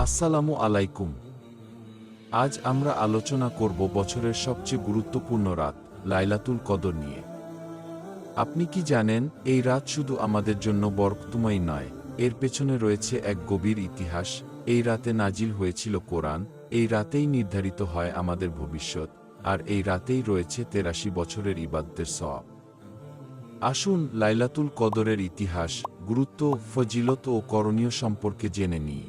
আসসালামু আলাইকুম। আজ আমরা আলোচনা করব বছরের সবচেয়ে গুরুত্বপূর্ণ রাত, লাইলাতুল কদর নিয়ে। আপনি কি জানেন, এই রাত শুধু আমাদের জন্য বরকতুমাই নয়, এর পেছনে রয়েছে এক গভীর ইতিহাস, এই রাতে নাজিল হয়েছিল কোরআন, এই রাতেই নির্ধারিত হয় আমাদের ভবিষ্যৎ, আর এই রাতেই রয়েছে তেরাশি বছরের ইবাদতের সওয়াব। আসুন, লাইলাতুল কদরের ইতিহাস, গুরুত্ব, ফজিলত ও করণীয় সম্পর্কে জেনে নিই।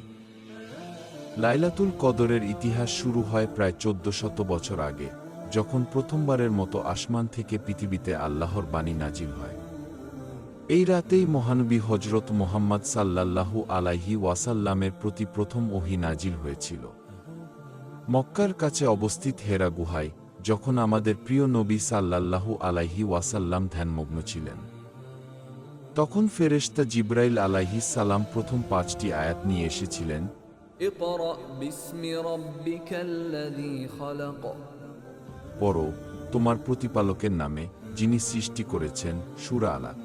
লাইলাতুল কদরের ইতিহাস শুরু হয় প্রায় চোদ্দ শত বছর আগে, যখন প্রথমবারের মতো আসমান থেকে পৃথিবীতে আল্লাহর বাণী নাজিল হয়। এই রাতেই মহানবী হজরত মোহাম্মদ সাল্লাল্লাহু আলাইহি ওয়াসাল্লামের প্রতি প্রথম ওহি নাজিল হয়েছিল। মক্কার কাছে অবস্থিত হেরা গুহায়, যখন আমাদের প্রিয় নবী সাল্লাল্লাহু আলাইহি ওয়াসাল্লাম ধ্যানমগ্ন ছিলেন। তখন ফেরেশতা জিব্রাইল আলাইহি সালাম প্রথম পাঁচটি আয়াত নিয়ে এসেছিলেন পর তোমার প্রতিপালকের নামে যিনি সৃষ্টি করেছেন সুরা আলাদ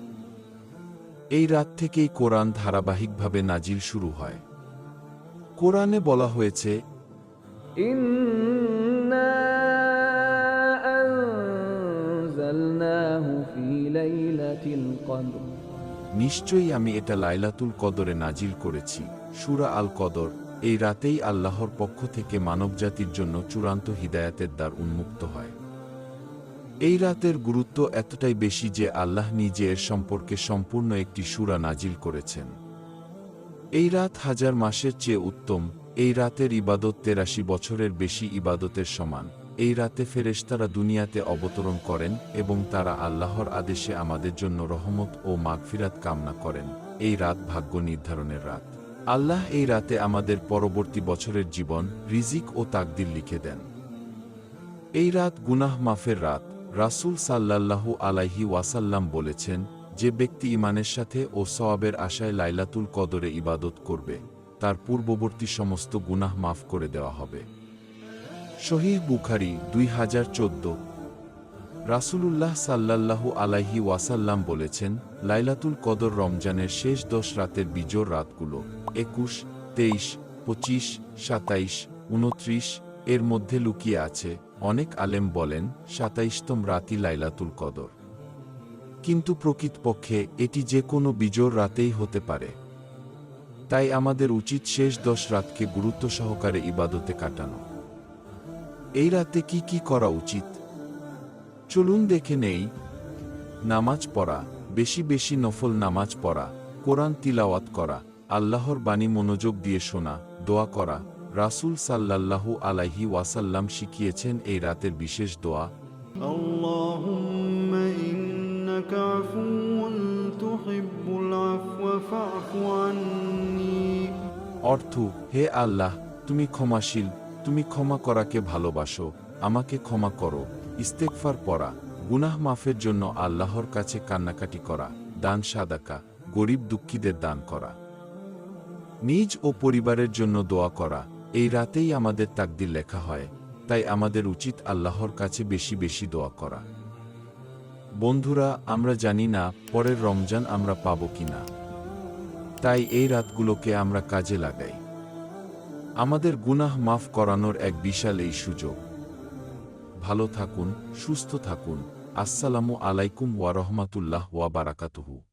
এই রাত থেকেই কোরআন ধারাবাহিকভাবে নাজিল শুরু হয়। কোরআনে বলা হয়েছে নিশ্চয়ই আমি এটা লাইলাতুল কদরে নাজিল করেছি সুরা আল কদর। এই রাতেই আল্লাহর পক্ষ থেকে মানবজাতির জন্য চূড়ান্ত হিদায়াতের দ্বার উন্মুক্ত হয়। এই রাতের গুরুত্ব এতটাই বেশি যে আল্লাহ নিজে এর সম্পর্কে সম্পূর্ণ একটি সুরা নাজিল করেছেন। এই রাত হাজার মাসের চেয়ে উত্তম, এই রাতের ইবাদত তেরাশি বছরের বেশি ইবাদতের সমান। এই রাতে ফেরেশতারা দুনিয়াতে অবতরণ করেন এবং তারা আল্লাহর আদেশে আমাদের জন্য রহমত ও মাগফিরাত কামনা করেন। এই রাত ভাগ্য নির্ধারণের রাত। আল্লাহ এই রাতে আমাদের পরবর্তী বছরের জীবন, রিজিক ও তাকদির লিখে দেন। এই রাত গুনাহ মাফের রাত, রাসূল সাল্লাল্লাহু আলাইহি ওয়াসাল্লাম বলেছেন যে ব্যক্তি ইমানের সাথে ও সওয়াবের আশায় লাইলাতুল কদরে ইবাদত করবে, তার পূর্ববর্তী সমস্ত গুনাহ মাফ করে দেওয়া হবে। শহীদ বুখারি দুই হাজার চোদ্দ রাসূলুল্লাহ সাল্লাল্লাহু আলাইহি ওয়াসাল্লাম বলেছেন, লাইলাতুল কদর রমজানের শেষ দশ রাতের বিজোর রাতগুলো, একুশ, তেইশ, পঁচিশ, সাতাইশ, উনত্রিশ, এর মধ্যে লুকিয়ে আছে, অনেক আলেম বলেন, সাতাইশতম রাতই লাইলাতুল কদর। কিন্তু প্রকৃতপক্ষে এটি যে কোনো বিজোর রাতেই হতে পারে। তাই আমাদের উচিত শেষ দশ রাতকে গুরুত্ব সহকারে ইবাদতে কাটানো। এই রাতে কি কি করা উচিত? চলুন দেখে নেই। নামাজ পড়া বেশি বেশি নফল নামাজ পড়া কোরআন তিলাওয়াত করা আল্লাহর বাণী মনোযোগ দিয়ে শোনা দোয়া করা রাসুল সাল্লাল্লাহু আলাইহি ওয়াসাল্লাম শিখিয়েছেন এই রাতের বিশেষ দোয়া। অর্থ হে আল্লাহ তুমি ক্ষমাশীল তুমি ক্ষমা করাকে ভালোবাসো আমাকে ক্ষমা করো। ইস্তেকফার পড়া, গুনাহ মাফের জন্য আল্লাহর কাছে কান্নাকাটি করা, দান সাদাকা, গরিব দুঃখীদের দান করা। নিজ ও পরিবারের জন্য দোয়া করা, এই রাতেই আমাদের তাকদির লেখা হয়, তাই আমাদের উচিত আল্লাহর কাছে বেশি বেশি দোয়া করা। বন্ধুরা, আমরা জানি না পরের রমজান আমরা পাব কিনা। তাই এই রাতগুলোকে আমরা কাজে লাগাই। আমাদের গুনাহ মাফ করানোর এক বিশাল এই সুযোগ। ভালো থাকুন সুস্থ থাকুন। আসসালামু আলাইকুম ওয়ারহমাতুল্লাহ রহমাতুল্লাহ ওয়া বারাকাতুহু।